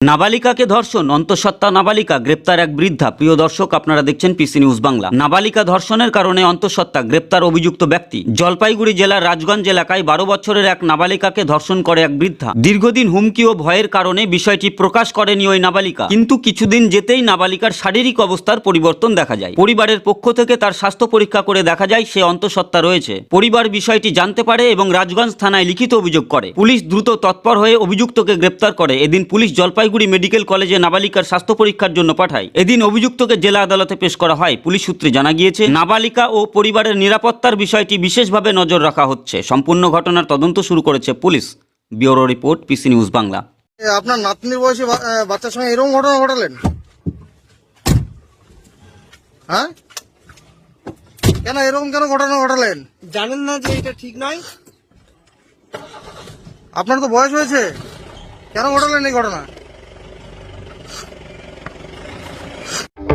নাবালিকাকে ধর্ষণ, অন্তঃসত্ত্বা নাবালিকা, গ্রেপ্তার এক বৃদ্ধা। প্রিয় দর্শক, আপনারা দেখছেন পিসি নিউজ বাংলা নাবালিকা ধর্ষণের কারণে অন্তঃসত্ত্বা গ্রেপ্তার অভিযুক্ত ব্যক্তি। জলপাইগুড়ি জেলার রাজগঞ্জ এলাকায় বারো বছরের এক নাবালিকাকে ধর্ষণ করে এক বৃদ্ধা। দীর্ঘদিন হুমকি ও ভয়ের কারণে বিষয়টি প্রকাশ করেনি ওই নাবালিকা। কিন্তু কিছুদিন যেতেই নাবালিকার শারীরিক অবস্থার পরিবর্তন দেখা যায়। পরিবারের পক্ষ থেকে তার স্বাস্থ্য পরীক্ষা করে দেখা যায় সে অন্তঃসত্ত্বা রয়েছে। পরিবার বিষয়টি জানতে পারে এবং রাজগঞ্জ থানায় লিখিত অভিযোগ করে। পুলিশ দ্রুত তৎপর হয়ে অভিযুক্তকে গ্রেপ্তার করে। এদিন পুলিশ জলপাইগুড়ি মেডিকেল কলেজে নাবালিকার স্বাস্থ্য পরীক্ষার জন্য পাঠায়। এদিন অভিযুক্তকে জেলা আদালতে পেশ করা হয় পুলিশ সূত্রে জানা গিয়েছে নাবালিকা ও পরিবারের নিরাপত্তার বিষয়টি বিশেষভাবে নজর রাখা হচ্ছে। সম্পূর্ণ ঘটনার তদন্ত শুরু করেছে police. Bureau report PC news Bangla. আপনার নাতনির বয়সী বাচ্চার সঙ্গে এরকম ঘটনা ঘটালেন? হ্যাঁ? কেন এরকম কেন ঘটনা ঘটালেন? জানেন না যে এটা ঠিক নয়। আপনার তো বয়স হয়েছে। কেন ঘটালেন এই ঘটনা?